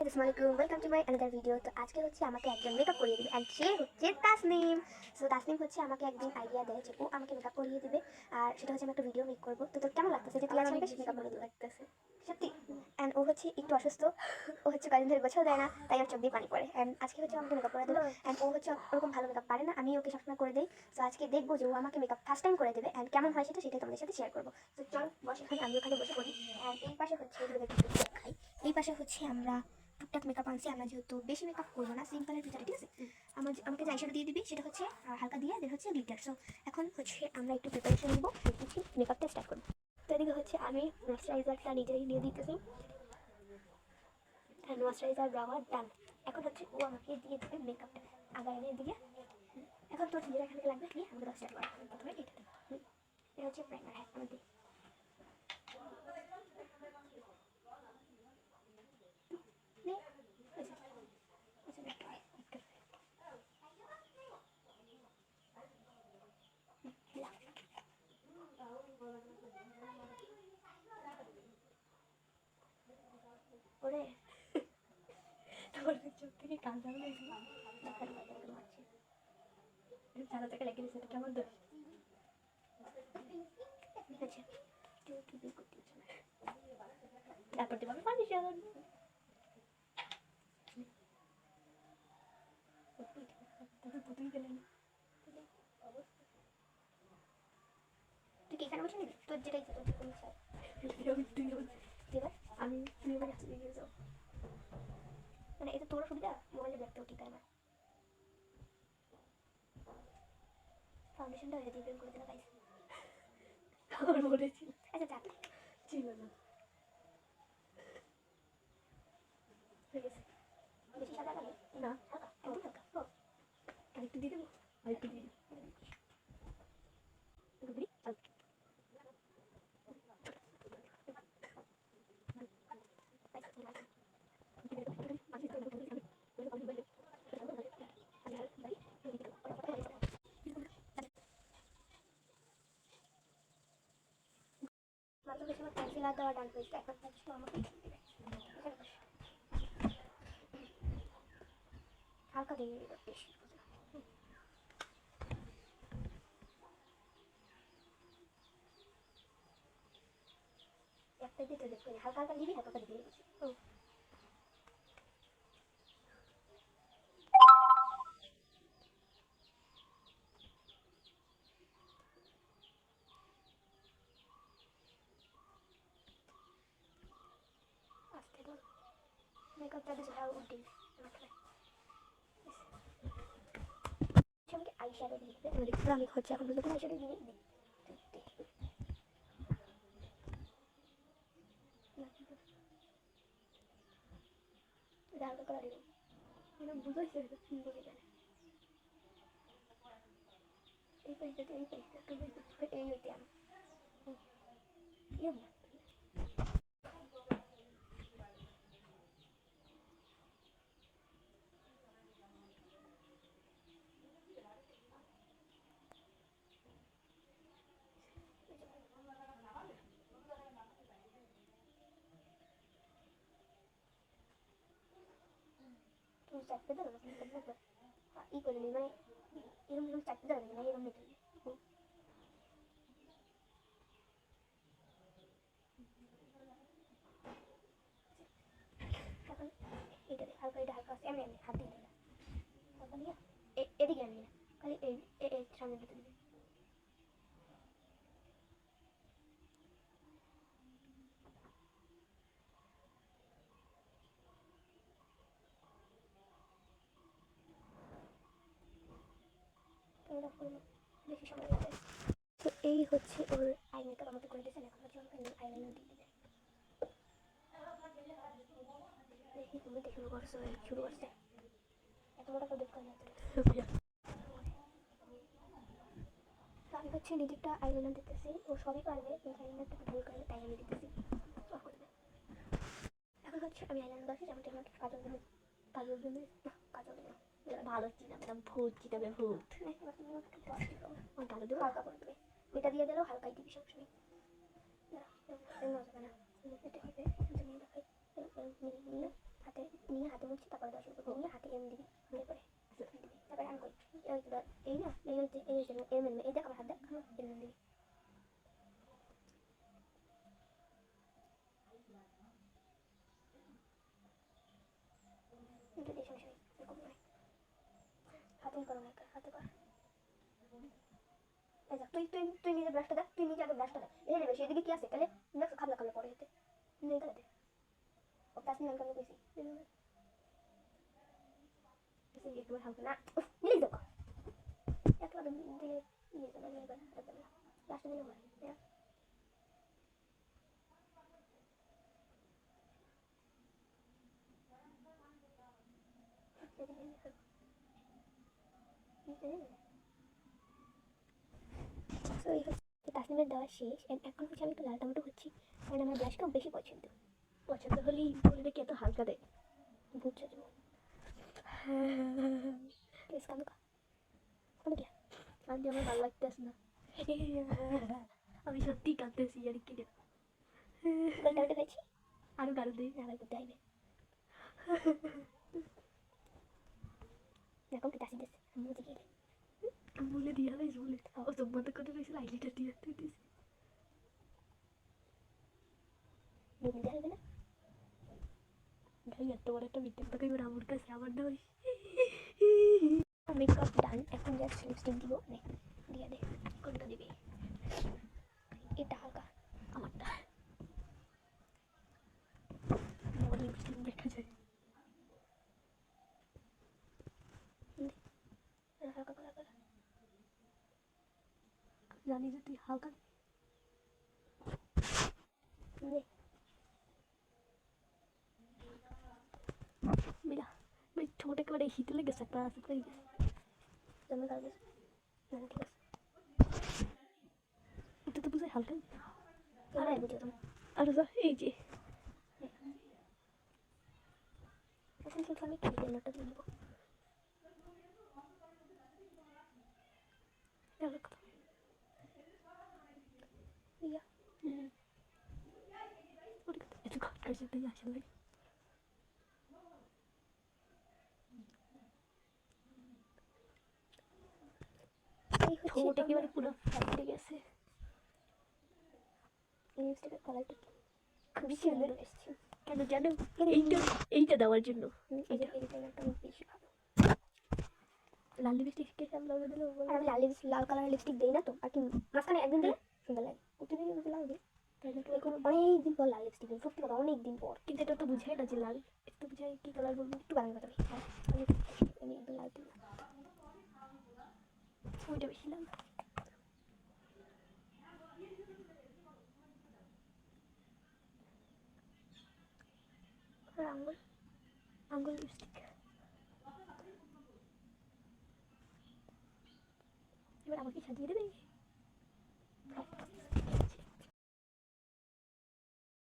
আসসালামাইকুম welcome to my another video তো আজকে হচ্ছে আমাকে একজন মেকআপ করিয়ে দেবে অ্যান্ড সে হচ্ছে তাসনিম। সো তাসনিম হচ্ছে আমাকে একদিন আইডিয়া দেয় যে ও আমাকে মেকআপ করিয়ে দেবে আর সেটা হচ্ছে আমি একটা ভিডিও মেক করব। তো তোর কেমন লাগতেছে যে তুই আজকে মেকআপ করিয়ে লাগতেছে। সত্যি? অ্যান্ড ও হচ্ছে একটু অসুস্থ। ও হচ্ছে কদিন ধরে গোছাও দেয় না তাই ওর চোখ দিয়ে পানি পড়ে। অ্যান্ড আজকে হচ্ছে আমাকে মেকআপ করে দেবে অ্যান্ড ও হচ্ছে ওরকম ভালো মেকআপ পারে না আমি ওকে সবসময় করে দিই। আজকে দেখব যে ও আমাকে মেকআপ ফার্স্ট টাইম করে দেবে অ্যান্ড কেমন হয় সেটা সেটাই তোমাদের সাথে শেয়ার করব। তো চল বসে এখানে আমি ওখানে বসে পড়ি। অ্যান্ড এই পাশে হচ্ছে এই পাশে হচ্ছে আমরা টুকটাক মেকআপ আনছি আমরা যেহেতু বেশি মেকআপ করব না সিম্পলের ভিতরে ঠিক আছে? আমার আমাকে যে আইশ্যাডো দিয়ে দিবি সেটা হচ্ছে হালকা দিয়ে দেন হচ্ছে গ্লিটার সো এখন হচ্ছে আমরা একটু প্রিপারেশন নিব মেকআপটা স্টার্ট করব। তো এদিকে হচ্ছে আমি ময়শ্চারাইজারটা নিজেই নিয়ে দিতেছি। ময়শ্চারাইজার ব্রাওয়ার ডান এখন হচ্ছে ও আমাকে দিয়ে দেবে মেকআপটা আগে এনে দিয়ে। এখন তোর নিজের এখানে লাগবে কি আমাকে স্টার্ট প্রথমে এটা দেবো। এটা হচ্ছে প্রাইমার হ্যাঁ আমি দিই নে, হয়েছে। হয়েছে, দেখ। হুম, দিলাম। ওরে তোর চোখ থেকে কান্না হয়েছে সাদা থেকে লেগে দিয়েছে এটা কেমন দোষ আচ্ছা কেউ কি বের করতে হচ্ছে না তারপর দেবো আমি তুই গেলেন তুই কি এখানে বসে নিবি তোর যেটা ইচ্ছা এবার আমি তুই এবার মানে এটা তোর সুবিধা মোবাইলে দেখতেও ঠিক না ফাউন্ডেশনটা ওইটা দিয়ে করে দিলাম গাইস আমার মনে ছিল। আচ্ছা যাক। ছিল না। বেশি সাদা লাগে? না। হালকা? একদম হালকা। আরেকটু দিয়ে দেবো? আরেকটু দিয়ে দেবো একটু দিই চল পেন্সিল আর দেওয়া হচ্ছে আমাকে। হালকা দিয়ে দিবে বেশি। একটা দিতে দেখো হালকা হালকা দিবি হালকা দিবি মেকআপটা বেশি ভালো উঠে মাথায় আমাকে আই শ্যাডো দিয়ে দিবে আমি দেখতে আমি হচ্ছে এখন বুঝতে আই শ্যাডো দিয়ে দিই হালকা কালার দিলাম এটা বুঝেছে এটা সুন্দর এখানে এই পেজটা এই পেজটা এই হইতে আমি ইয়ে তুমি চারটে ধরো ই করে নি মানে এরকম এরকম চারটে ধরো না এরকম এখন এটা হালকা এটা হালকা এমনি এমনি হাত দিয়ে দিলাম এদিকে আনবি না খালি এই সামনে দিতে দিবি এরকম বেশি সময় লাগে তো এই হচ্ছে ওর আই মেকআপ আমাকে করে দিয়েছেন এখন হচ্ছে আমাকে আইলাইনার দিয়ে দিবে। দেখি তুমি দেখে শুরু করছ শুরু করছে। এত দেখতে আমি হচ্ছে নিজেরটা আইলাইনার দিতেছি ও সবই পারবে কিন্তু আইলাইনারটা ভুল করে তাই আমি দিতেছি। এখন হচ্ছে আমি আইলাইনার দিচ্ছি যেমন তেমন কাজল কাজল না কাজল ভালো চিনাবে ভূত চিনাবে ভূত। ভালো হালকা করবে এটা দিয়ে দিলেও হালকাই দিবি সবসময় এটা নিয়ে হাতে মুছি তারপরে দশ নিয়ে হাতে এম দিবি তারপরে আমি করি এই তো এই না এই হচ্ছে এই হচ্ছে এম এম এই দেখ আমার হাত দেখ এম এম দিবি কিন্তু এই সমস্যা নেই এরকম নয় হাতেই করো না হাতে কর এই দেখ, তুই তুই তুই নিজে ব্রাশটা দেখ তুই নিজে আগে ব্রাশটা দেখ এই নেবে সেদিকে কি আছে তাহলে দেখ খাবলা খাবলা পড়ে যেতে নেই তাহলে ও তাসনি আমি কেন বেশি বেশি একটু হালকা না উফ, নিয়ে দেখো একলা দিলে নিয়ে যাবে নিয়ে যাবে একদম না লাস্টে দিলে হয় দেখ তো এই হচ্ছে তাসনিমের দেওয়া শেষ এখন হচ্ছে আমি একটু লাল টমেটো হচ্ছি কারণ আমার ব্লাশটাও বেশি পছন্দ। পছন্দ হলেই বলে নাকি এত হালকা দেয় বুঝছ তো? প্লিজ কাম কা কাম কিয়া কারণ আমার ভালো লাগতেছে না। আমি সত্যি কাঁদতেছি আর কি টমেটো খাইছি? আরও গাল দিই আবার করতে হবে এরকম কি তাসি দিস মুজি গেলে বলে দিয়া হালাই বলে ও তোমার তো করে রয়েছে লাইলিটা দিয়ে তুই দিস দেওয়া হবে না ভাই এত বড় একটা মিথ্যে তোকে আমার কাছে আবার নয় মেকআপ ডান এখন যাচ্ছি লিপস্টিক দিব নে দিয়ে দে কোনটা দিবি এটা হালকা আমারটা আমার লিপস্টিক দেখা যায় হালকা কালার কালার জানি যে তুই হালকা ঠোঁট একেবারে হিতে লেগেছে একটা ঠিক আছে। এটা তো বুঝাই হালকা। আরে যা এই যে। এখন কিন্তু আমি খেতে নোটটা দিয়ে দিব ভালো কথা ইয়া ওর কথা তাই আসলে এই একেবারে পুরো ফাটে গেছে লিপস্টিকের কালারটা খুবই সুন্দর এসেছে কেন জানো এইটা এইটা দেওয়ার জন্য এই যে এই কালারটা আমার বেশি ভালো লাল লিপস্টিক কে কেমন লাগবে আর আমি লাল লিপস্টিক লাল কালারের লিপস্টিক দেই না তো আর কি মাঝখানে একদিন দিলে সুন্দর লাগে প্রতিদিন লাল দিই অনেক দিন পর লাল লিপস্টিক সত্যি কথা অনেক দিন পর। কিন্তু এটা তো বুঝাই না যে লাল, একটু বুঝাই কি কালার বলব, একটু বানাই কথা আমি আমি একদম লাল দিই ওইটা বেশি লাল আঙ্গুল আঙ্গুল লিপস্টিক এবার আমাকে সাজিয়ে দেবে?